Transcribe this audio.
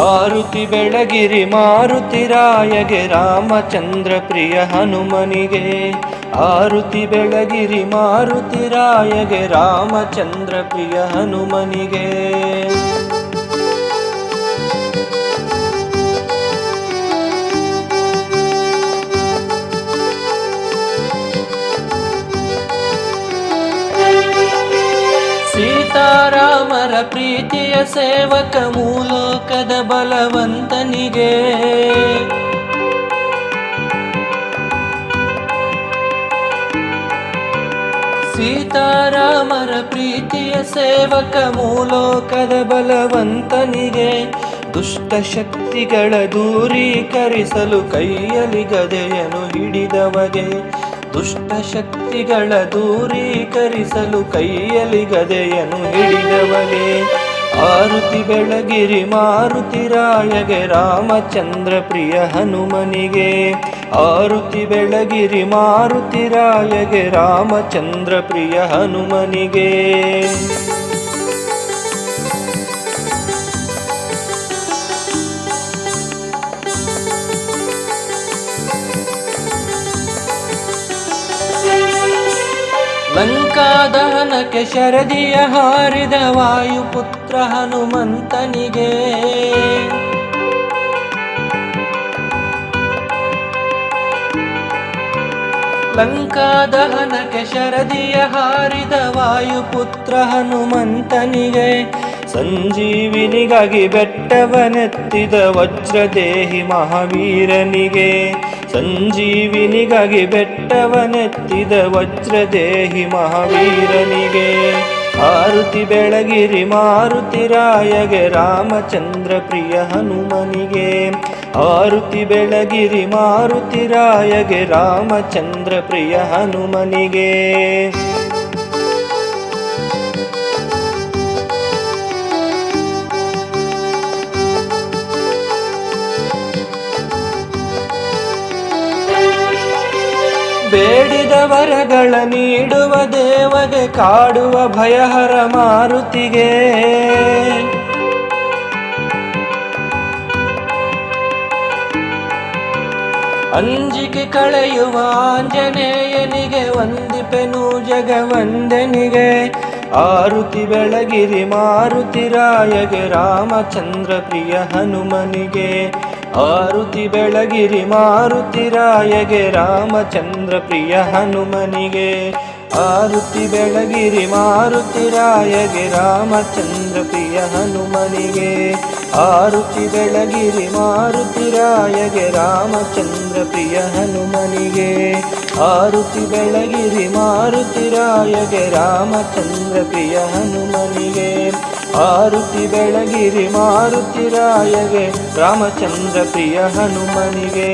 ಆರುತಿ ಬೆಳಗಿರಿ ಮಾರುತಿರಾಯಗೆ ರಾಮಚಂದ್ರ ಪ್ರಿಯ ಹನುಮನಿಗೆ. ಆರುತಿ ಬೆಳಗಿರಿ ಮಾರುತಿರಾಯಗೆ ರಾಮಚಂದ್ರ ಪ್ರಿಯ ಹನುಮನಿಗೆ. ಸೀತಾರಾಮರ ಪ್ರೀತಿಯ ಸೇವಕ ಮೂಲೋಕದ ಬಲವಂತನಿಗೆ. ಸೀತಾರಾಮರ ಪ್ರೀತಿಯ ಸೇವಕ ಮೂಲೋಕದ ಬಲವಂತನಿಗೆ ದುಷ್ಟ ಶಕ್ತಿಗಳ ದೂರೀಕರಿಸಲು ಕೈಯಲಿ ಗದೆಯನ್ನು ಹಿಡಿದವಗೆ ದುಷ್ಟ ಶಕ್ತಿಗಳ ದೂರೀಕರಿಸಲು ಕೈಯಲ್ಲಿ ಗದೆಯನ್ನು ಹಿಡಿದವನೇ? ಆರುತಿ ಬೆಳಗಿರಿ ಮಾರುತಿ ರಾಯಗೆ ರಾಮಚಂದ್ರ ಪ್ರಿಯ ಹನುಮನಿಗೆ. ಆರುತಿ ಬೆಳಗಿರಿ ಮಾರುತಿ ರಾಯಗೆ ರಾಮಚಂದ್ರ ಪ್ರಿಯ ಹನುಮನಿಗೆ. ಲಂಕಾದಹನಕ್ಕೆ ಶರದಿಯ ಹಾರಿದ ವಾಯುಪುತ್ರ ಹನುಮಂತನಿಗೆ. ಲಂಕಾದಹನಕ್ಕೆ ಶರದಿಯ ಹಾರಿದ ವಾಯುಪುತ್ರ ಹನುಮಂತನಿಗೆ. ಸಂಜೀವಿನಿಗಾಗಿ ಬೆಟ್ಟವನೆತ್ತಿದ ವಜ್ರದೇಹಿ ಮಹಾವೀರನಿಗೆ. ಸಂಜೀವಿನಿಗಾಗಿ ಬೆಟ್ಟವನೆತ್ತಿದ ವಜ್ರದೇಹಿ ಮಹಾವೀರನಿಗೆ. ಆರುತಿ ಬೆಳಗಿರಿ ಮಾರುತಿರಾಯಗೆ ರಾಮಚಂದ್ರ ಪ್ರಿಯ ಹನುಮನಿಗೆ. ಆರುತಿ ಬೆಳಗಿರಿ ಮಾರುತಿರಾಯಗೆ ರಾಮಚಂದ್ರ ಪ್ರಿಯ ಹನುಮನಿಗೆ. ಬೇಡಿದ ವರಗಳ ನೀಡುವ ದೇವಗೆ ಕಾಡುವ ಭಯಹರ ಮಾರುತಿಗೆ. ಅಂಜಿಕೆ ಕಳೆಯುವ ಆಂಜನೇಯನಿಗೆ ವಂದಿಪೆನು ಜಗವಂದನಿಗೆ. ಆರುತಿ ಬೆಳಗಿರಿ ಮಾರುತಿರಾಯಗೆ ರಾಮಚಂದ್ರ ಪ್ರಿಯ ಹನುಮನಿಗೆ. ಆರುತಿ ಬೆಳಗಿರಿ ಮಾರುತಿರಾಯಗೆ ರಾಮಚಂದ್ರ ಪ್ರಿಯ ಹನುಮನಿಗೆ. ಆರುತಿ ಬೆಳಗಿರಿ ಮಾರುತಿರಾಯಗೆ ರಾಮಚಂದ್ರ ಪ್ರಿಯ ಹನುಮನಿಗೆ. ಆರುತಿ ಬೆಳಗಿರಿ ಮಾರುತಿರಾಯಗೆ ರಾಮಚಂದ್ರ ಪ್ರಿಯ ಹನುಮನಿಗೆ. ಆರುತಿ ಬೆಳಗಿರಿ ಮಾರುತಿರಾಯಗೆ ರಾಮಚಂದ್ರ ಪ್ರಿಯ ಹನುಮನಿಗೆ. ಆರುತಿ ಬೆಳಗಿರಿ ಮಾರುತಿರಾಯಗೆ ರಾಮಚಂದ್ರ ಪ್ರಿಯ ಹನುಮನಿಗೆ.